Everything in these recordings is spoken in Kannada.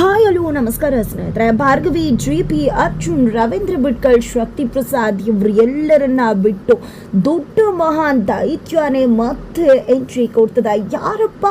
ಹಾಯ್ ಅಲೋ, ನಮಸ್ಕಾರ ಸ್ನೇಹಿತರೆ. ಭಾರ್ಗವಿ ಜಿ ಪಿ ಅರ್ಜುನ್, ರವೀಂದ್ರ ಬಿಟ್ಕಲ್ ಶಕ್ತಿ ಪ್ರಸಾದ್ ಇವರು ಎಲ್ಲರನ್ನ ಬಿಟ್ಟು ದೊಡ್ಡ ಮಹಾನ್ ದೈತ್ಯನೇ ಮತ್ತೆ ಎಂಟ್ರಿ ಕೊಡ್ತದ. ಯಾರಪ್ಪ,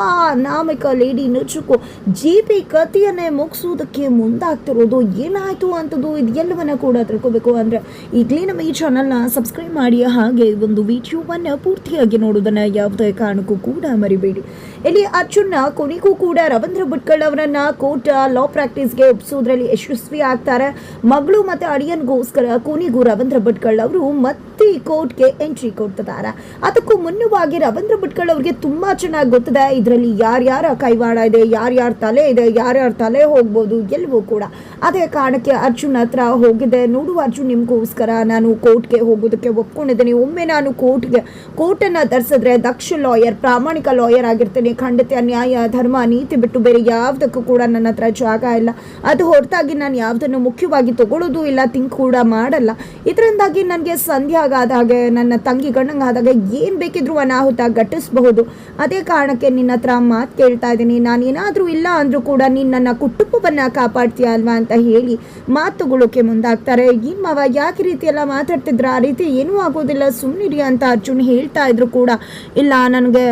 ನಾಮಿಕ ಲೇಡಿ ನಚುಕು ಜಿ ಪಿ ಕಥೆಯನ್ನೇ ಮುಗಿಸೋದಕ್ಕೆ ಮುಂದಾಗ್ತಿರೋದು ಏನಾಯ್ತು ಅಂತದ್ದು ಇದು ಎಲ್ಲವನ್ನ ಕೂಡ ತಿಳ್ಕೋಬೇಕು ಅಂದ್ರೆ ಈಗಲೇ ನಮ್ಮ ಈ ಚಾನಲ್ನ ಸಬ್ಸ್ಕ್ರೈಬ್ ಮಾಡಿ, ಹಾಗೆ ಒಂದು ವಿಡಿಯೋವನ್ನ ಪೂರ್ತಿಯಾಗಿ ನೋಡೋದನ್ನ ಯಾವುದೇ ಕಾರಣಕ್ಕೂ ಕೂಡ ಮರಿಬೇಡಿ. ಇಲ್ಲಿ ಅರ್ಜುನ್ನ, ಕೊನೆಗೂ ಕೂಡ ರವೀಂದ್ರ ಭಟ್ಕಳ್ ಅವರನ್ನ ಕೋರ್ಟ್ ಲಾ ಪ್ರಾಕ್ಟೀಸ್ಗೆ ಒಪ್ಪಿಸೋದ್ರಲ್ಲಿ ಯಶಸ್ವಿ ಆಗ್ತಾರೆ ಮಗಳು ಮತ್ತೆ ಅಡಿಯನ್ಗೋಸ್ಕರ ಕೊನೆಗೂ ರವೀಂದ್ರ ಭಟ್ಕಳ್ ಅವರು ಮತ್ತೆ ಕೋರ್ಟ್ಗೆ ಎಂಟ್ರಿ ಕೊಡ್ತಿದ್ದಾರೆ. ಅದಕ್ಕೂ ಮುನ್ನವಾಗಿ ರವೀಂದ್ರ ಭಟ್ಕಳ್ ಅವ್ರಿಗೆ ತುಂಬಾ ಚೆನ್ನಾಗಿ ಗೊತ್ತಿದೆ. ಇದರಲ್ಲಿ ಯಾರ್ಯಾರ ಕೈವಾಡ ಇದೆ, ಯಾರ್ಯಾರ ತಲೆ ಇದೆ, ಯಾರ್ಯಾರ ತಲೆ ಹೋಗ್ಬೋದು ಎಲ್ಲವೂ ಕೂಡ. ಅದೇ ಕಾರಣಕ್ಕೆ ಅರ್ಜುನ್ ಹತ್ರ ಹೋಗಿದೆ. ನೋಡು ಅರ್ಜುನ್, ನಿಮಗೋಸ್ಕರ ನಾನು ಕೋರ್ಟ್ಗೆ ಹೋಗೋದಕ್ಕೆ ಒಪ್ಕೊಂಡಿದ್ದೀನಿ. ಒಮ್ಮೆ ನಾನು ಕೋರ್ಟ್ಗೆ, ಕೋರ್ಟನ್ನು ಧರಿಸಿದ್ರೆ ದಕ್ಷ ಲಾಯರ್, ಪ್ರಾಮಾಣಿಕ ಲಾಯರ್ ಆಗಿರ್ತೇನೆ. ಖಂಡಿತ ನ್ಯಾಯ, ಧರ್ಮ, ನೀತಿ ಬಿಟ್ಟು ಬೇರೆ ಯಾವುದಕ್ಕೂ ಕೂಡ ನನ್ನ ಹತ್ರ ಜಾಗ ಇಲ್ಲ. ಅದು ಹೊರತಾಗಿ ನಾನು ಯಾವುದನ್ನು ಮುಖ್ಯವಾಗಿ ತಗೊಳ್ಳೋದು ಇಲ್ಲ ತಿಂಕ್ ಕೂಡ ಮಾಡಲ್ಲ. ಇದರಿಂದಾಗಿ ನನಗೆ ಸಂಧ್ಯಾ ಆದ ಹಾಗೆ, ನನ್ನ ತಂಗಿ ಗಂಡಂಗೆ ಆದಾಗ ಏನು ಬೇಕಿದ್ರೂ ಅನಾಹುತ ಘಟಿಸಬಹುದು. ಅದೇ ಕಾರಣಕ್ಕೆ ನಿನ್ನ ಹತ್ರ ಮಾತು ಕೇಳ್ತಾ ಇದ್ದೀನಿ. ನಾನು ಏನಾದರೂ ಇಲ್ಲ ಅಂದರೂ ಕೂಡ ನೀನು ನನ್ನ ಕುಟುಂಬವನ್ನು ಕಾಪಾಡ್ತೀಯ ಅಲ್ವಾ ಅಂತ ಹೇಳಿ ಮಾತುಗಳಕ್ಕೆ ಮುಂದಾಗ್ತಾರೆ. ಏನು ಮಾವ ಯಾಕೆ ರೀತಿ ಎಲ್ಲ ಮಾತಾಡ್ತಿದ್ರ? ಆ ರೀತಿ ಏನೂ ಆಗೋದಿಲ್ಲ. ಸುಮ್ಮನಿರಿ ಅಂತ ಅರ್ಜುನ್ ಹೇಳ್ತಾ ಇದ್ರು ಕೂಡ. ಇಲ್ಲ, ನನಗೆ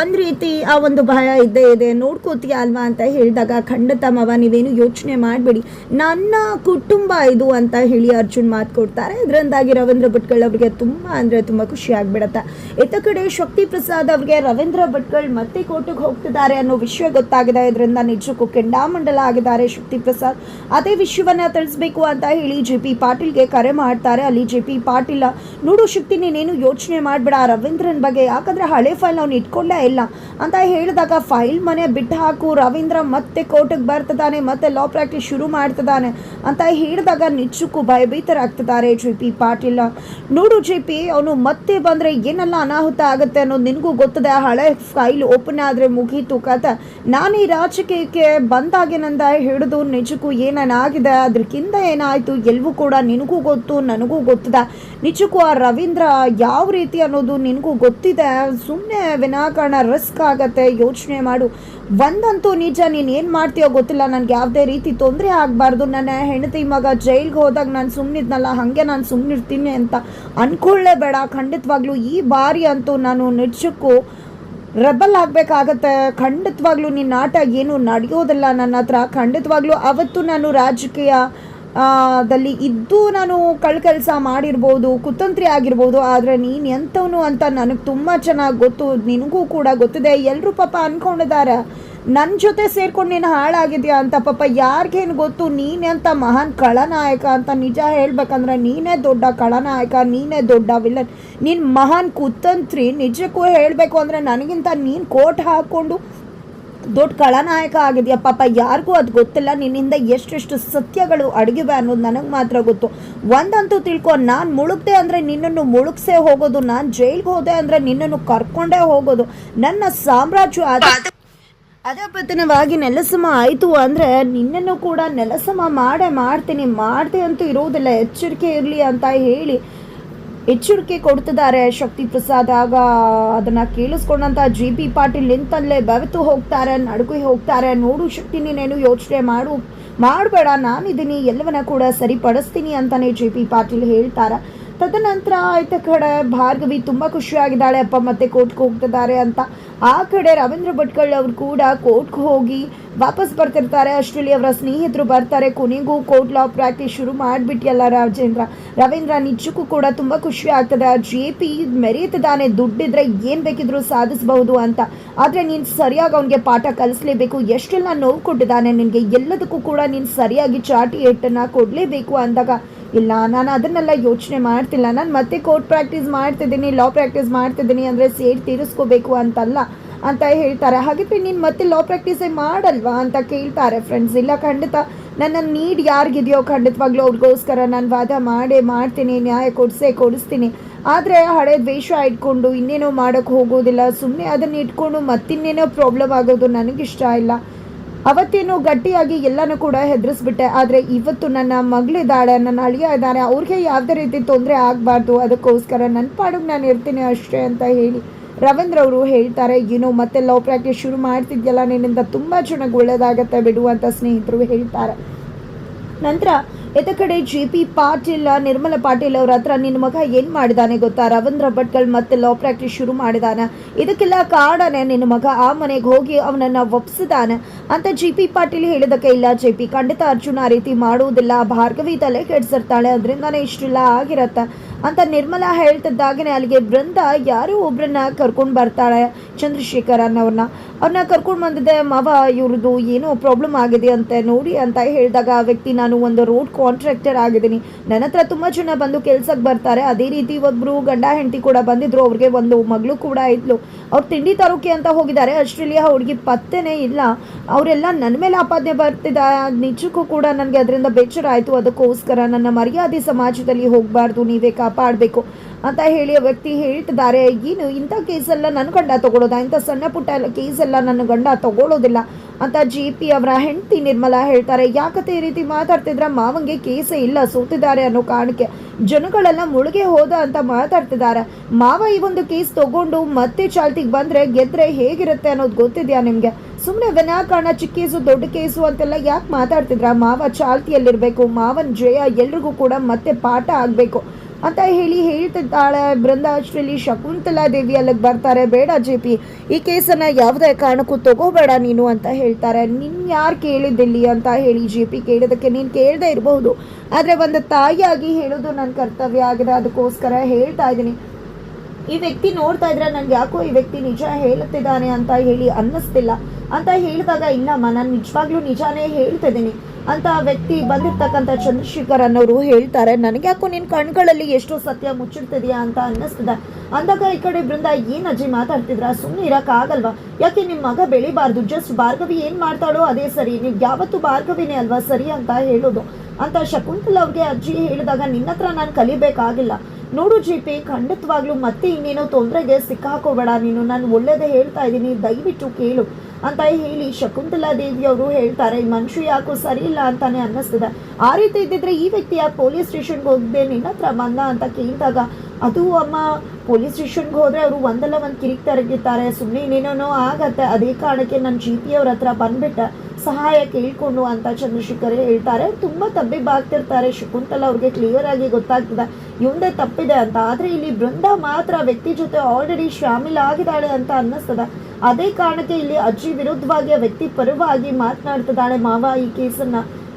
ಒಂದು ರೀತಿ ಆ ಒಂದು ಭಯ ಇದ್ದೇ ಇದೆ. ನೋಡ್ಕೋತೀಯ ಅಲ್ವಾ ಅಂತ ಹೇಳಿದಾಗ, ಖಂಡಿತ ಮವ, ನೀವೇನು ಯೋಚನೆ ಮಾಡಬೇಡಿ. ನನ್ನ ಕುಟುಂಬ ಇದು ಅಂತ ಹೇಳಿ ಅರ್ಜುನ್ ಮಾತು ಕೊಡ್ತಾರೆ. ಇದರಿಂದಾಗಿ ರವೀಂದ್ರ ಭಟ್ಕಳ್ ಅವ್ರಿಗೆ ತುಂಬ ಅಂದರೆ ತುಂಬ ಖುಷಿ ಆಗ್ಬಿಡತ್ತೆ. ಇತ್ತ ಕಡೆ ಶಕ್ತಿ ಪ್ರಸಾದ್ ಅವ್ರಿಗೆ ರವೀಂದ್ರ ಭಟ್ಕಳ್ ಮತ್ತೆ ಕೋರ್ಟಿಗೆ ಹೋಗ್ತಿದ್ದಾರೆ ಅನ್ನೋ ವಿಷಯ ಗೊತ್ತಾಗಿದೆ. ಇದರಿಂದ ನಿಜಕ್ಕೂ ಕೆಂಡಾಮಂಡಲ ಆಗಿದ್ದಾರೆ ಶಕ್ತಿ ಪ್ರಸಾದ್. ಅದೇ ವಿಷಯವನ್ನ ತಿಳಿಸ್ಬೇಕು ಅಂತ ಹೇಳಿ ಜೆ ಪಿ ಪಾಟೀಲ್ಗೆ ಕರೆ ಮಾಡ್ತಾರೆ. ಅಲ್ಲಿ ಜೆ ಪಿ ಪಾಟೀಲ, ನೋಡು ಶಕ್ತಿ, ನೀನೇನು ಯೋಚನೆ ಮಾಡಬೇಡ ರವೀಂದ್ರನ್ ಬಗ್ಗೆ. ಯಾಕಂದ್ರೆ ಹಳೆ ಫೈಲ್ ಅವ್ನು ಇಟ್ಕೊಂಡೇ ಇಲ್ಲ. ಅಂತ ಹೇಳಿದಾಗ ಫೈಲ್ ಮನೆ ಬಿಟ್ಟು ಹಾಕು ರವೀಂದ್ರ ಮತ್ತೆ ಕೋರ್ಟಿಗೆ ಬರ್ತದಾನೆ ಮತ್ತೆ ಲಾ ಪ್ರಾಕ್ಟೀಸ್ ಶುರು ಮಾಡ್ತದಾನೆ ಅಂತ ಹೇಳಿದಾಗ ನಿಜಕ್ಕೂ ಭಯಭೀತರಾಗ್ತಿದ್ದಾರೆ ಜೆ ಪಿ ಪಾಟೀಲ. ನೋಡು ಜೆ ಪಿ ಅವನು ಮತ್ತೆ ಬಂದರೆ ಏನೆಲ್ಲ ಅನಾಹುತ ಆಗುತ್ತೆ ಅನ್ನೋದು ನಿನಗೂ ಗೊತ್ತದೆ. ಹಳೆ ಫೈಲ್ ಓಪನ್ ಆದರೆ ಮುಗೀತು ಕತೆ. ನಾನು ಈ ರಾಜಕೀಯಕ್ಕೆ ಬಂದಾಗೇನಂದ ಹಿಡಿದು ನಿಜಕ್ಕೂ ಏನೇನಾಗಿದೆ? ಅದಕ್ಕಿಂತ ಏನಾಯಿತು? ಎಲ್ಲವೂ ಕೂಡ ನಿನಗೂ ಗೊತ್ತು, ನನಗೂ ಗೊತ್ತಿದೆ. ನಿಜಕ್ಕೂ ಆ ರವೀಂದ್ರ ಯಾವ ರೀತಿ ಅನ್ನೋದು ನಿನಗೂ ಗೊತ್ತಿದೆ? ಸುಮ್ಮನೆ ವಿನಾಕಾರಣ ರಿಸ್ಕ್ ಆಗತ್ತೆ, ಯೋಚನೆ ಮಾಡು. ಒಂದಂತೂ ನಿಜ, ನೀನು ಏನು ಮಾಡ್ತೀಯೋ ಗೊತ್ತಿಲ್ಲ. ನನಗೆ ಯಾವುದೇ ರೀತಿ ತೊಂದರೆ ಆಗಬಾರ್ದು. ನನ್ನ ಹೆಂಡತಿ ಮಗ ಜೈಲ್ಗೆ ಹೋದಾಗ ನಾನು ಸುಮ್ಮನಿದ್ನಲ್ಲ ಹಾಗೆ ನಾನು ಸುಮ್ಮನಿರ್ತೀನಿ ಅಂತ ಅಂದ್ಕೊಳ್ಳೇಬೇಡ ಖಂಡಿತವಾಗ್ಲೂ ಈ ಬಾರಿ ಅಂತೂ ನಾನು ನಿಜಕ್ಕೂ ರೆಬಲ್ ಆಗಬೇಕಾಗತ್ತೆ. ಖಂಡಿತವಾಗ್ಲೂ ನಿನ್ನ ಆಟ ಏನು ನಡೆಯೋದಿಲ್ಲ ನನ್ನ ಹತ್ರ. ಖಂಡಿತವಾಗ್ಲೂ ಅವತ್ತು ನಾನು ರಾಜಕೀಯ ದಲ್ಲಿ ಇದ್ದು ನಾನು ಕಳ್ ಕೆಲಸ ಮಾಡಿರ್ಬೋದು, ಕುತಂತ್ರಿ ಆಗಿರ್ಬೋದು, ಆದರೆ ನೀನು ಎಂಥವನು ಅಂತ ನನಗೆ ತುಂಬ ಚೆನ್ನಾಗಿ ಗೊತ್ತು. ನಿನಗೂ ಕೂಡ ಗೊತ್ತಿದೆ. ಎಲ್ಲರೂ ಪಾಪ ಅಂದ್ಕೊಂಡಿದ್ದಾರೆ ನನ್ನ ಜೊತೆ ಸೇರ್ಕೊಂಡು ನೀನು ಹಾಳಾಗಿದ್ಯಾ ಅಂತ ಪಾಪ ಯಾರಿಗೇನು ಗೊತ್ತು? ನೀನೆ ಅಂತ ಮಹಾನ್ ಖಳನಾಯಕ ಅಂತ ನಿಜ ಹೇಳ್ಬೇಕಂದ್ರೆ ನೀನೇ ದೊಡ್ಡ ಖಳನಾಯಕ ನೀನೇ ದೊಡ್ಡ ವಿಲನ್ ನೀನು ಮಹಾನ್ ಕುತಂತ್ರಿ. ನಿಜಕ್ಕೂ ಹೇಳಬೇಕು ಅಂದರೆ ನನಗಿಂತ ನೀನು ಕೋಟ್ ಹಾಕ್ಕೊಂಡು ದೊಡ್ಡ ಕಳನಾಯಕ ಆಗಿದೆಯಾ? ಪಾಪ ಯಾರಿಗೂ ಅದು ಗೊತ್ತಿಲ್ಲ. ನಿನ್ನಿಂದ ಎಷ್ಟೆಷ್ಟು ಸತ್ಯಗಳು ಅಡಗಿವೆ ಅನ್ನೋದು ನನಗೆ ಮಾತ್ರ ಗೊತ್ತು. ಒಂದಂತೂ ತಿಳ್ಕೊ, ನಾನು ಮುಳುಗ್ದೆ ಅಂದರೆ ನಿನ್ನನ್ನು ಮುಳುಗ್ಸೇ ಹೋಗೋದು. ನಾನು ಜೈಲ್ಗೆ ಹೋದೆ ಅಂದರೆ ನಿನ್ನನ್ನು ಕರ್ಕೊಂಡೇ ಹೋಗೋದು. ನನ್ನ ಸಾಮ್ರಾಜ್ಯ ಅದ. ಅಧಪತನವಾಗಿ ನೆಲಸಮ ಆಯಿತು ಅಂದರೆ ನಿನ್ನನ್ನು ಕೂಡ ನೆಲಸಮ ಮಾಡೇ ಮಾಡ್ತೀನಿ. ಮಾಡದೆ ಅಂತೂ ಇರೋದಿಲ್ಲ ಎಚ್ಚರಿಕೆ ಇರಲಿ ಅಂತ ಹೇಳಿ ಎಚ್ಚರಿಕೆ ಕೊಡ್ತಿದ್ದಾರೆ ಶಕ್ತಿ ಪ್ರಸಾದ್. ಆಗ ಅದನ್ನ ಕೇಳಿಸ್ಕೊಂಡಂತ ಜಿ ಪಿ ಪಾಟೀಲ್ ನಿಂತಲ್ಲೇ ಬೆವೆತು ಹೋಗ್ತಾರೆ, ನಡುಕಿ ಹೋಗ್ತಾರೆ. ನೋಡು ಶಕ್ತಿ, ನೀನೇನು ಯೋಚನೆ ಮಾಡು, ಮಾಡಬೇಡ. ನಾನಿದ್ದೀನಿ ಎಲ್ಲವನ್ನ ಕೂಡ ಸರಿಪಡಿಸ್ತೀನಿ ಅಂತಾನೆ ಜೆ ಪಿ ಪಾಟೀಲ್ ಹೇಳ್ತಾರೆ. ತದನಂತರ ಆಯ್ತ ಕಡೆ ಭಾರ್ಗವಿ ತುಂಬ ಖುಷಿಯಾಗಿದ್ದಾಳೆ. ಅಪ್ಪ ಮತ್ತೆ ಕೋರ್ಟ್ಗೆ ಹೋಗ್ತಿದ್ದಾರೆ ಅಂತ. ಆ ಕಡೆ ರವೀಂದ್ರ ಭಟ್ಕಳ್ ಅವರು ಕೂಡ ಕೋರ್ಟ್ಗೆ ಹೋಗಿ ವಾಪಸ್ ಬರ್ತಿರ್ತಾರೆ. ಅಷ್ಟರಲ್ಲಿ ಅವರ ಸ್ನೇಹಿತರು ಬರ್ತಾರೆ. ಕೊನೆಗೂ ಕೋರ್ಟ್ ಲಾ ಪ್ರಾಕ್ಟೀಸ್ ಶುರು ಮಾಡಿಬಿಟ್ಟಿಯಲ್ಲ ರಾಜೇಂದ್ರ. ರವೀಂದ್ರ ನಿಜಕ್ಕೂ ಕೂಡ ತುಂಬ ಖುಷಿ ಆಗ್ತದೆ ಜೆ ಪಿ ಮೆರೀತಿದ್ದಾನೆ ದುಡ್ಡಿದ್ರೆ ಏನು ಬೇಕಿದ್ರೂ ಸಾಧಿಸಬಹುದು ಅಂತ. ಆದರೆ ನೀನು ಸರಿಯಾಗಿ ಅವನಿಗೆ ಪಾಠ ಕಲಿಸ್ಲೇಬೇಕು. ಎಷ್ಟೆಲ್ಲ ನೋವು ಕೊಟ್ಟಿದ್ದಾನೆ ನಿನಗೆ? ಎಲ್ಲದಕ್ಕೂ ಕೂಡ ನೀನು ಸರಿಯಾಗಿ ಚಾಟಿ ಏಟನ್ನು ಕೊಡಲೇಬೇಕು ಅಂದಾಗ ಇಲ್ಲ, ನಾನು ಅದನ್ನೆಲ್ಲ ಯೋಚನೆ ಮಾಡ್ತಿಲ್ಲ. ನಾನು ಮತ್ತೆ ಕೋರ್ಟ್ ಪ್ರಾಕ್ಟೀಸ್ ಮಾಡ್ತಿದ್ದೀನಿ ಲಾ ಪ್ರಾಕ್ಟೀಸ್ ಮಾಡ್ತಿದ್ದೀನಿ ಅಂದರೆ ಸೇರಿ ತೀರಿಸ್ಕೋಬೇಕು ಅಂತಲ್ಲ ಅಂತ ಹೇಳ್ತಾರೆ. ಹಾಗಿದ್ರೆ ನೀನು ಮತ್ತೆ ಲಾ ಪ್ರಾಕ್ಟೀಸೇ ಮಾಡಲ್ವಾ ಅಂತ ಕೇಳ್ತಾರೆ ಫ್ರೆಂಡ್ಸ್ ಇಲ್ಲ, ಖಂಡಿತ ನನ್ನ ನೀಡ್ ಯಾರಿಗಿದೆಯೋ ಖಂಡಿತವಾಗ್ಲೂ ಅವ್ರಿಗೋಸ್ಕರ ನಾನು ವಾದ ಮಾಡೇ, ಮಾಡ್ತೀನಿ, ನ್ಯಾಯ ಕೊಡಿಸೇ ಕೊಡಿಸ್ತೀನಿ. ಆದರೆ ಹಳೆ ದ್ವೇಷ ಇಟ್ಕೊಂಡು ಇನ್ನೇನೋ ಮಾಡೋಕ್ಕೆ ಹೋಗೋದಿಲ್ಲ. ಸುಮ್ಮನೆ ಅದನ್ನು ಇಟ್ಕೊಂಡು ಮತ್ತಿನ್ನೇನೋ ಪ್ರಾಬ್ಲಮ್ ಆಗೋದು ನನಗಿಷ್ಟ ಇಲ್ಲ. ಅವತ್ತೇನು ಗಟ್ಟಿಯಾಗಿ ಎಲ್ಲನೂ ಕೂಡ ಹೆದರಿಸ್ಬಿಟ್ಟೆ. ಆದರೆ ಇವತ್ತು ನನ್ನ ಮಗಳಿದ್ದಾಳೆ, ನನ್ನ ಅಳಿಯ ಇದ್ದಾರೆ. ಅವ್ರಿಗೆ ಯಾವುದೇ ರೀತಿ ತೊಂದರೆ ಆಗಬಾರ್ದು. ಅದಕ್ಕೋಸ್ಕರ ನನ್ನ ಪಾಡಿಗೆ ನಾನು ಇರ್ತೀನಿ ಅಷ್ಟೇ ಅಂತ ಹೇಳಿ ರವೀಂದ್ರ ಅವರು ಹೇಳ್ತಾರೆ. ಏನೋ ಮತ್ತೆ ಲವ್ ಪ್ರಾಕ್ಟೀಸ್ ಶುರು ಮಾಡ್ತಿದ್ಯಲ್ಲ ನಿನ್ನಿಂದ ತುಂಬ ಚೆನ್ನಾಗಿ ಒಳ್ಳೇದಾಗತ್ತೆ ಬಿಡು ಅಂತ ಸ್ನೇಹಿತರು ಹೇಳ್ತಾರೆ. ನಂತರ ಎತ್ತ ಕಡೆ ಜೆ ಪಿ ಪಾಟೀಲ್, ನಿರ್ಮಲ ಪಾಟೀಲ್ ಅವ್ರ ಹತ್ರ ನಿನ್ನ ಮಗ ಏನು ಮಾಡಿದಾನೆ ಗೊತ್ತಾ? ರವೀಂದ್ರ ಭಟ್ಕಲ್ ಮತ್ತೆ ಲಾ ಪ್ರಾಕ್ಟೀಸ್ ಶುರು ಮಾಡಿದಾನ. ಇದಕ್ಕೆಲ್ಲ ಕಾರಣನೇ ನಿನ್ನ ಮಗ ಆ ಮನೆಗೆ ಹೋಗಿ ಅವನನ್ನ ಒಪ್ಸಿದಾನೆ ಅಂತ ಜಿ ಪಿ ಪಾಟೀಲ್ ಹೇಳಿದಕ್ಕೆ ಇಲ್ಲ ಜೆ ಪಿ. ಖಂಡಿತ ಅರ್ಜುನ ಆ ರೀತಿ ಮಾಡುವುದಿಲ್ಲ. ಭಾರ್ಗವಿ ತಲೆ ಕೆಡ್ಸಿರ್ತಾಳೆ. ಅದರಿಂದನೇ ಇಷ್ಟೆಲ್ಲ. ಆಗಿರತ್ತೆ. ಅಂತ ನಿರ್ಮಲಾ ಹೇಳ್ತಿದ್ದಾಗನೇ ಅಲ್ಲಿಗೆ ಬೃಂದ ಯಾರೋ ಒಬ್ಬರನ್ನ ಕರ್ಕೊಂಡು ಬರ್ತಾಳೆ ಚಂದ್ರಶೇಖರ್ ಅನ್ನೋರ್ನ ಅವ್ರನ್ನ ಕರ್ಕೊಂಡು ಬಂದಿದ್ದೆ ಮಾವ ಇವ್ರದ್ದು ಏನೋ ಪ್ರಾಬ್ಲಮ್ ಆಗಿದೆ ಅಂತ ನೋಡಿ ಅಂತ ಹೇಳಿದಾಗ ಆ ವ್ಯಕ್ತಿ, ನಾನು ಒಂದು ರೋಡ್ ಕಾಂಟ್ರಾಕ್ಟರ್ ಆಗಿದ್ದೀನಿ. ನನ್ನ ಹತ್ರ ತುಂಬ ಜನ ಬಂದು ಕೆಲ್ಸಕ್ಕೆ ಬರ್ತಾರೆ. ಅದೇ ರೀತಿ ಒಬ್ಬರು ಗಂಡ, ಹೆಂಡತಿ ಕೂಡ ಬಂದಿದ್ರು. ಅವ್ರಿಗೆ ಒಂದು ಮಗಳು ಕೂಡ ಇದ್ಲು. ಅವ್ರು ತಿಂಡಿ ತರೋಕೆ ಅಂತ ಹೋಗಿದ್ದಾರೆ. ಆಸ್ಟ್ರೇಲಿಯಾ ಆ ಹುಡುಗಿ ಪತ್ತೆನೇ ಇಲ್ಲ. ಅವರೆಲ್ಲ ನನ್ನ ಮೇಲೆ ಆಪಾದನೆ ಬರ್ತಿದ್ದ ನಿಜಕ್ಕೂ ಕೂಡ ನನಗೆ ಅದರಿಂದ ಬೇಜಾರಾಯಿತು. ಅದಕ್ಕೋಸ್ಕರ ನನ್ನ ಮರ್ಯಾದೆ ಸಮಾಜದಲ್ಲಿ ಹೋಗಬಾರ್ದು. ನೀವೇ ಕಾಪಾಡಬೇಕು ಅಂತ ಹೇಳಿ ಆ ವ್ಯಕ್ತಿ ಹೇಳ್ತಿದ್ದಾರೆ. ಏನು ಇಂಥ ಕೇಸೆಲ್ಲ ನನ್ನ ಗಂಡ ತಗೊಳ್ಳೋದಾ ಇಂಥ ಸಣ್ಣ ಪುಟ್ಟ ಕೇಸೆಲ್ಲ ನನ್ನ ಗಂಡ ತೊಗೊಳ್ಳೋದಿಲ್ಲ ಅಂತ ಜಿ ಪಿ ಅವರ ಹೆಂಡತಿ ನಿರ್ಮಲಾ ಹೇಳ್ತಾರೆ. ಯಾಕತ್ತೆ ಈ ರೀತಿ ಮಾತಾಡ್ತಿದ್ರ? ಮಾವಂಗೆ ಕೇಸೇ ಇಲ್ಲ, ಸೋತಿದ್ದಾರೆ ಅನ್ನೋ ಕಾರಣಕ್ಕೆ ಜನಗಳೆಲ್ಲ ಮುಳುಗೆ ಹೋದ ಅಂತ ಮಾತಾಡ್ತಿದ್ದಾರೆ. ಮಾವ ಈ ಒಂದು ಕೇಸ್ ತಗೊಂಡು ಮತ್ತೆ ಚಾಲ್ತಿಗೆ ಬಂದ್ರೆ ಗೆದ್ರೆ ಹೇಗಿರುತ್ತೆ ಅನ್ನೋದು ಗೊತ್ತಿದೆಯಾ ನಿಮಗೆ? ಸುಮ್ಮನೆ ವಿನಾಕಾರಣ ಚಿಕ್ಕ ಕೇಸು, ದೊಡ್ಡ ಕೇಸು ಅಂತೆಲ್ಲ ಯಾಕೆ ಮಾತಾಡ್ತಿದ್ರ? ಮಾವ ಚಾಲ್ತಿಯಲ್ಲಿರಬೇಕು, ಮಾವನ್ ಜಯ ಎಲ್ರಿಗೂ ಕೂಡ ಮತ್ತೆ ಪಾಠ ಆಗಬೇಕು. ಅಂತ ಹೇಳಿ ಹೇಳ್ತಿದ್ದಾಳೆ ಬೃಂದಾಶ್ರೀಲಿ ಶಕುಂತಲಾ ದೇವಿ ಅಲ್ಲಿಗೆ ಬರ್ತಾರೆ. ಬೇಡ ಜೆ ಪಿ, ಈ ಕೇಸನ್ನು ಯಾವುದೇ ಕಾರಣಕ್ಕೂ ತಗೋಬೇಡ ನೀನು ಅಂತ ಹೇಳ್ತಾರೆ. ನಿನ್ ಯಾರು ಕೇಳಿದ್ದಿಲ್ಲಿ ಅಂತ ಹೇಳಿ ಜೆ ಪಿ ಕೇಳಿದಕ್ಕೆ ನೀನು ಕೇಳದೆ ಇರಬಹುದು. ಆದರೆ ಒಂದು ತಾಯಿಯಾಗಿ ಹೇಳೋದು ನನ್ನ ಕರ್ತವ್ಯ ಆಗಿದೆ. ಅದಕ್ಕೋಸ್ಕರ ಹೇಳ್ತಾ ಇದ್ದೀನಿ. ಈ ವ್ಯಕ್ತಿ ನೋಡ್ತಾ ಇದ್ರೆ ನನ್ಗೆ ಯಾಕೋ ಈ ವ್ಯಕ್ತಿ ನಿಜ ಹೇಳುತ್ತಿದ್ದಾನೆ ಅಂತ ಹೇಳಿ ಅನ್ನಿಸ್ತಿಲ್ಲ. ಅಂತ ಹೇಳಿದಾಗ, ಇಲ್ಲಮ್ಮ, ನಾನು ನಿಜವಾಗ್ಲೂ ನಿಜಾನೇ ಹೇಳ್ತಿದ್ದೀನಿ. ಅಂತ ವ್ಯಕ್ತಿ ಬಂದಿರ್ತಕ್ಕಂಥ ಚಂದ್ರಶೇಖರ್ ಅನ್ನೋರು ಹೇಳ್ತಾರೆ, ನನಗೆ ಯಾಕೋ ನಿನ್ನ ಕಣ್ಗಳಲ್ಲಿ ಎಷ್ಟೋ ಸತ್ಯ ಮುಚ್ಚಿಡ್ತಿದ್ಯಾ ಅಂತ ಅನ್ನಿಸ್ತದೆ. ಅಂದಾಗ ಈ ಕಡೆ ಬೃಂದ ಏನು ಅಜ್ಜಿ ಮಾತಾಡ್ತಿದ್ರ? ಸುಮ್ಮನೆ ಇರೋಕ್ಕಾಗಲ್ವಾ ಯಾಕೆ ನಿಮ್ಮ ಮಗ ಬೆಳಿಬಾರ್ದು? ಜಸ್ಟ್ ಭಾರ್ಗವಿ ಏನು ಮಾಡ್ತಾಳೋ ಅದೇ ಸರಿ. ನೀವು ಯಾವತ್ತು ಭಾರ್ಗವಿನೇ ಅಲ್ವಾ ಸರಿ ಅಂತ ಹೇಳೋದು. ಅಂತ ಶಕುಂತಲ ಅವ್ರಿಗೆ ಅಜ್ಜಿ ಹೇಳಿದಾಗ, ನಿನ್ನ ಹತ್ರ ನಾನು ಕಲಿಬೇಕಾಗಿಲ್ಲ. ನೋಡು ಜಿ ಪಿ, ಖಂಡಿತವಾಗ್ಲೂ ಮತ್ತೆ ಇನ್ನೇನೋ ತೊಂದರೆಗೆ ಸಿಕ್ಕಾಕೋಬೇಡ. ನೀನು ನಾನು ಒಳ್ಳೇದೇ ಹೇಳ್ತಾ ಇದ್ದೀನಿ. ದಯವಿಟ್ಟು ಕೇಳು. ಅಂತ ಹೇಳಿ ಶಕುಂತಲಾ ದೇವಿ ಅವರು ಹೇಳ್ತಾರೆ ಮನುಷ್ಯ ಯಾಕೋ ಸರಿ ಇಲ್ಲ ಅಂತಾನೆ ಅನ್ನಿಸ್ತದೆ. ಆ ರೀತಿ ಇದ್ದಿದ್ರೆ ಈ ವ್ಯಕ್ತಿ ಯಾಕೆ ಪೊಲೀಸ್ ಸ್ಟೇಷನ್ಗೆ ಹೋಗಿದೆ ನಿನ್ನ ಹತ್ರ ಬಂದ ಅಂತ ಕೇಳಿದಾಗ, ಅದು ಅಮ್ಮ, ಪೊಲೀಸ್ ಸ್ಟೇಷನ್ಗೆ ಹೋದ್ರೆ ಅವರು ಒಂದಲ್ಲ ಒಂದು ಕಿರಿಕ್ ತರಗಿದ್ದಾರೆ ಸುಮ್ಮನೆ ಇನ್ನೇನೋ ಆಗತ್ತೆ, ಅದೇ ಕಾರಣಕ್ಕೆ ನನ್ನ ಜಿ ಪಿ ಅವ್ರ ಹತ್ರ ಬಂದ್ಬಿಟ್ಟೆ. ಸಹಾಯ ಕೇಳ್ಕೊಂಡು ಅಂತ ಚಂದ್ರಶೇಖರ್ ಹೇಳ್ತಾರೆ. ತುಂಬ ತಬ್ಬಿಬ್ಬಾಗ್ತಿರ್ತಾರೆ. ಶಕುಂತಲ ಅವ್ರಿಗೆ ಕ್ಲಿಯರ್ ಆಗಿ ಗೊತ್ತಾಗ್ತದೆ. ಇವಂದೇ ತಪ್ಪಿದೆ ಅಂತ. ಆದರೆ ಇಲ್ಲಿ ಬೃಂದ ಮಾತ್ರ ವ್ಯಕ್ತಿ ಜೊತೆ ಆಲ್ರೆಡಿ ಶಾಮಿಲ್ ಆಗಿದ್ದಾಳೆ ಅಂತ ಅನ್ನಿಸ್ತದ. ಅದೇ ಕಾರಣಕ್ಕೆ ಇಲ್ಲಿ ಅಜ್ಜಿ ವಿರುದ್ಧವಾಗಿ ವ್ಯಕ್ತಿ ಪರವಾಗಿ ಮಾತನಾಡ್ತಿದ್ದಾಳೆ ಮಾವ ಈ ಕೇಸನ್ನ.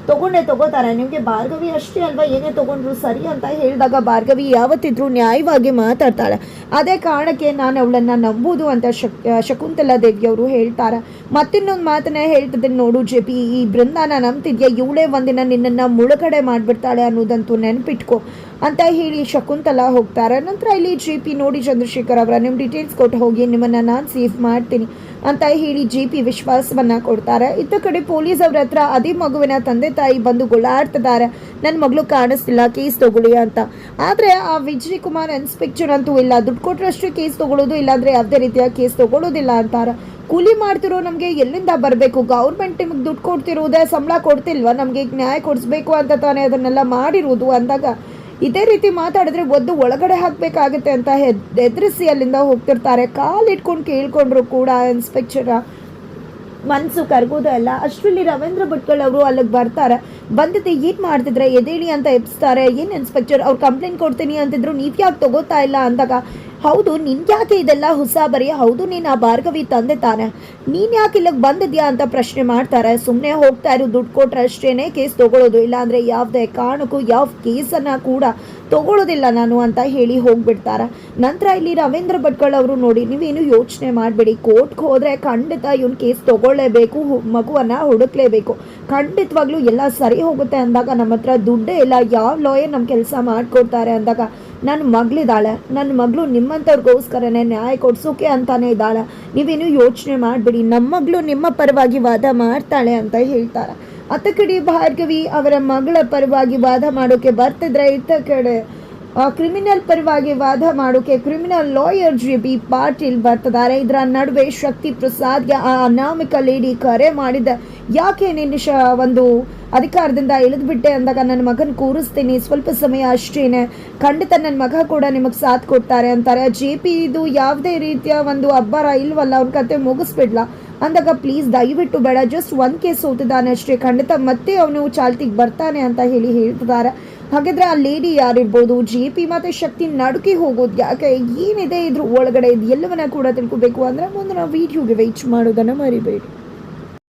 ತಗೊಂಡೇ, ತಗೋತಾರೆ. ನಿಮಗೆ ಭಾರ್ಗವಿ ಅಷ್ಟೇ ಅಲ್ವಾ? ಏನೇ ತಗೊಂಡ್ರು ಸರಿ ಅಂತ ಹೇಳಿದಾಗ ಭಾರ್ಗವಿ ಯಾವತ್ತಿದ್ರೂ ನ್ಯಾಯವಾಗಿ ಮಾತಾಡ್ತಾಳೆ. ಅದೇ ಕಾರಣಕ್ಕೆ ನಾನು ಅವಳನ್ನು ನಂಬುದು ಅಂತ ಶಕ್ ಶಕುಂತಲಾ ದೇವಿಯವರು ಹೇಳ್ತಾರೆ. ಮತ್ತಿನ್ನೊಂದು ಮಾತನ್ನ ಹೇಳ್ತದೆ ನೋಡು ಜೆ ಪಿ ಈ ಬೃಂದಾನ ನಂಬ್ತಿದ್ಯಾ? ಇವಳೇ ಒಂದಿನ ನಿನ್ನನ್ನು ಮುಳುಗಡೆ ಮಾಡಿಬಿಡ್ತಾಳೆ ಅನ್ನೋದಂತೂ ನೆನಪಿಟ್ಕೋ ಅಂತ ಹೇಳಿ ಶಕುಂತಲಾ ಹೋಗ್ತಾರೆ. ನಂತರ ಇಲ್ಲಿ ಜಿ ಪಿ ನೋಡಿ ಚಂದ್ರಶೇಖರ್ ಅವರ ನಿಮ್ಮ ಡೀಟೇಲ್ಸ್ ಕೊಟ್ಟು ಹೋಗಿ, ನಿಮ್ಮನ್ನು ನಾನು ಸೇಫ್ ಮಾಡ್ತೀನಿ ಅಂತ ಹೇಳಿ ಜಿ ಪಿ ವಿಶ್ವಾಸವನ್ನ ಕೊಡ್ತಾರೆ. ಇತ್ತ ಕಡೆ ಪೊಲೀಸ್ ಅವ್ರ ಹತ್ರ ಅದೇ ಮಗುವಿನ ತಂದೆ ತಾಯಿ ಬಂದು ಗೊಳಾಡ್ತಿದ್ದಾರೆ. ನನ್ನ ಮಗಳು ಕಾಣಿಸ್ತಿಲ್ಲ ಕೇಸ್ ತಗೊಳ್ಳಿ ಅಂತ. ಆದರೆ ಆ ವಿಜಯ್ ಕುಮಾರ್ ಇನ್ಸ್ಪೆಕ್ಟರ್ ಅಂತೂ ಇಲ್ಲ. ದುಡ್ಡು ಕೊಟ್ಟರಷ್ಟು ಕೇಸ್ ತಗೊಳ್ಳೋದು, ಇಲ್ಲಾಂದರೆ ಯಾವುದೇ ರೀತಿಯ ಕೇಸ್ ತಗೊಳ್ಳೋದಿಲ್ಲ ಅಂತಾರೆ. ಕೂಲಿ ಮಾಡ್ತಿರೋ ನಮಗೆ ಎಲ್ಲಿಂದ ಬರಬೇಕು? ಗೌರ್ಮೆಂಟ್ ನಿಮಗೆ ದುಡ್ಡು ಕೊಡ್ತಿರೋದೇ ಸಂಬಳ ಕೊಡ್ತಿಲ್ವಾ? ನಮಗೆ ನ್ಯಾಯ ಕೊಡಿಸ್ಬೇಕು ಅಂತ ತಾನೇ ಅದನ್ನೆಲ್ಲ ಮಾಡಿರೋದು ಅಂದಾಗ ಇದೇ ರೀತಿ ಮಾತಾಡಿದ್ರೆ ಒದ್ದು ಒಳಗಡೆ ಹಾಕಬೇಕಾಗುತ್ತೆ ಅಂತ ಹೆದ್ ಎದುರಿಸಿ ಅಲ್ಲಿಂದ ಹೋಗ್ತಿರ್ತಾರೆ. ಕಾಲಿಟ್ಕೊಂಡು ಕೇಳ್ಕೊಂಡ್ರು ಕೂಡ ಇನ್ಸ್ಪೆಕ್ಟರ್ ಮನಸ್ಸು ಕರ್ಗೋದೇ ಅಲ್ಲ. ಅಷ್ಟರಲ್ಲಿ ರವೀಂದ್ರ ಭಟ್ಕಳ್ ಅವರು ಅಲ್ಲಿಗೆ ಬರ್ತಾರೆ. ಬಂದಿದ್ದೆ ಏನು ಮಾಡ್ತಿದ್ರೆ ಎದೇಳಿ ಅಂತ ಎಬ್ಸ್ತಾರೆ. ಏನು ಇನ್ಸ್ಪೆಕ್ಟರ್ ಅವ್ರು ಕಂಪ್ಲೇಂಟ್ ಕೊಡ್ತೀನಿ ಅಂತಿದ್ರು ನೀವು ಯಾಕೆ ತಗೋತಾ ಇಲ್ಲ ಅಂದಾಗ ಹೌದು ನಿನ್ಗ್ಯಾಕೆ ಇದೆಲ್ಲ ಹುಸಾಬರಿ ಹೌದು, ನೀನು ಆ ಭಾರ್ಗವಿ ತಂದೆ ತಾನೆ. ನೀನು ಯಾಕೆ ಇಲ್ಲಿಗೆ ಬಂದಿದ್ಯಾ ಅಂತ ಪ್ರಶ್ನೆ ಮಾಡ್ತಾರೆ. ಸುಮ್ಮನೆ ಹೋಗ್ತಾ ಇರೋ, ದುಡ್ಡು ಕೊಟ್ರೆ ಅಷ್ಟೇನೆ ಕೇಸ್ ತೊಗೊಳ್ಳೋದು ಇಲ್ಲಾಂದರೆ ಯಾವುದೇ ಕಾರಣಕ್ಕೂ ಯಾವ ಕೇಸನ್ನು ಕೂಡ ತಗೊಳ್ಳೋದಿಲ್ಲ ನಾನು ಅಂತ ಹೇಳಿ ಹೋಗ್ಬಿಡ್ತಾರೆ. ನಂತರ ಇಲ್ಲಿ ರವೀಂದ್ರ ಭಟ್ಕಳ್ ಅವರು ನೋಡಿ, ನೀವೇನು ಯೋಚನೆ ಮಾಡಬೇಡಿ. ಕೋರ್ಟ್ಗೆ ಹೋದರೆ ಖಂಡಿತ ಇವನ್ ಕೇಸ್ ತಗೊಳ್ಳೇಬೇಕು. ಮಗುವನ್ನ ಹುಡುಕ್ಲೇಬೇಕು. ಖಂಡಿತವಾಗ್ಲೂ ಎಲ್ಲ ಸರಿ ಹೋಗುತ್ತೆ ಅಂದಾಗ ನಮ್ಮ ಹತ್ರ ದುಡ್ಡೇ ಇಲ್ಲ. ಯಾವ ಲಾಯರ್ ನಮ್ಮ ಕೆಲಸ ಮಾಡಿಕೊಡ್ತಾರೆ ಅಂದಾಗ ನನ್ನ ಮಗಳಿದ್ದಾಳೆ ನನ್ನ ಮಗಳು ನಿಮ್ಮಂಥವ್ರಿಗೋಸ್ಕರನೇ ನ್ಯಾಯ ಕೊಡ್ಸೋಕೆ ಅಂತಾನೆ ಇದ್ದಾಳೆ. ನೀವೇನು ಯೋಚನೆ ಮಾಡಬೇಡಿ. ನಮ್ಮ ಮಗಳು ನಿಮ್ಮ ಪರವಾಗಿ ವಾದ ಮಾಡ್ತಾಳೆ ಅಂತ ಹೇಳ್ತಾರೆ. ಅತ್ತ ಕಡೆ ಭಾರ್ಗವಿ ಅವರ ಮಗಳ ಪರವಾಗಿ ವಾದ ಮಾಡೋಕೆ ಬರ್ತಿದ್ರೆ ಇತ್ತ ಕಡೆ ಕ್ರಿಮಿನಲ್ ಪರವಾಗಿ ವಾದ ಮಾಡೋಕೆ criminal lawyer G B Patil ಬರ್ತಿದ್ದಾರೆ. ಇದರ ನಡುವೆ ಶಕ್ತಿ ಪ್ರಸಾದ್ಗೆ ಆ ಅನಾಮಿಕ ಲೇಡಿ ಕರೆ ಮಾಡಿದ ಯಾಕೆ ನಿನ್ನ ಒಂದು ಅಧಿಕಾರದಿಂದ ಇಳಿದ್ಬಿಟ್ಟೆ ಅಂದಾಗ ನನ್ನ ಮಗನ ಕೂರಿಸ್ತೀನಿ, ಸ್ವಲ್ಪ ಸಮಯ ಅಷ್ಟೇನೆ. ಖಂಡಿತ ನನ್ನ ಮಗ ಕೂಡ ನಿಮಗೆ ಸಾಥ್ ಕೊಡ್ತಾರೆ ಅಂತಾರೆ. ಜೆ ಪಿ ಇದು ಯಾವುದೇ ರೀತಿಯ ಒಂದು ಅಬ್ಬರ ಇಲ್ವಲ್ಲ, ಅವ್ನ ಕತೆ ಮುಗಿಸ್ಬಿಡ್ಲಾ? ಅಂದಾಗ ಪ್ಲೀಸ್ ದಯವಿಟ್ಟು ಬೇಡ, ಜಸ್ಟ್ ಒಂದು ಕೇಸ್ ಸೋತಿದ್ದಾನೆ ಅಷ್ಟೇ. ಖಂಡಿತ ಮತ್ತೆ ಅವನು ಚಾಲ್ತಿಗೆ ಬರ್ತಾನೆ ಅಂತ ಹೇಳಿ ಹೇಳ್ತಿದ್ದಾರೆ. ಹಾಗಿದ್ರೆ ಆ ಲೇಡಿ ಯಾರಿರ್ಬೋದು? ಜೆ ಪಿ ಮತ್ತು ಶಕ್ತಿ ನಡುಕಿ ಹೋಗೋದು ಯಾಕೆ? ಏನಿದೆ ಇದ್ರ ಒಳಗಡೆ ಇದು ಎಲ್ಲವನ್ನ ಕೂಡ ತಿಳ್ಕೊಬೇಕು. ಮುಂದೆ ನಾವು ವೀಡಿಯೋಗೆ ವೆಯ್ಟ್ ಮಾಡೋದನ್ನ ಮರಿಬೇಡಿ.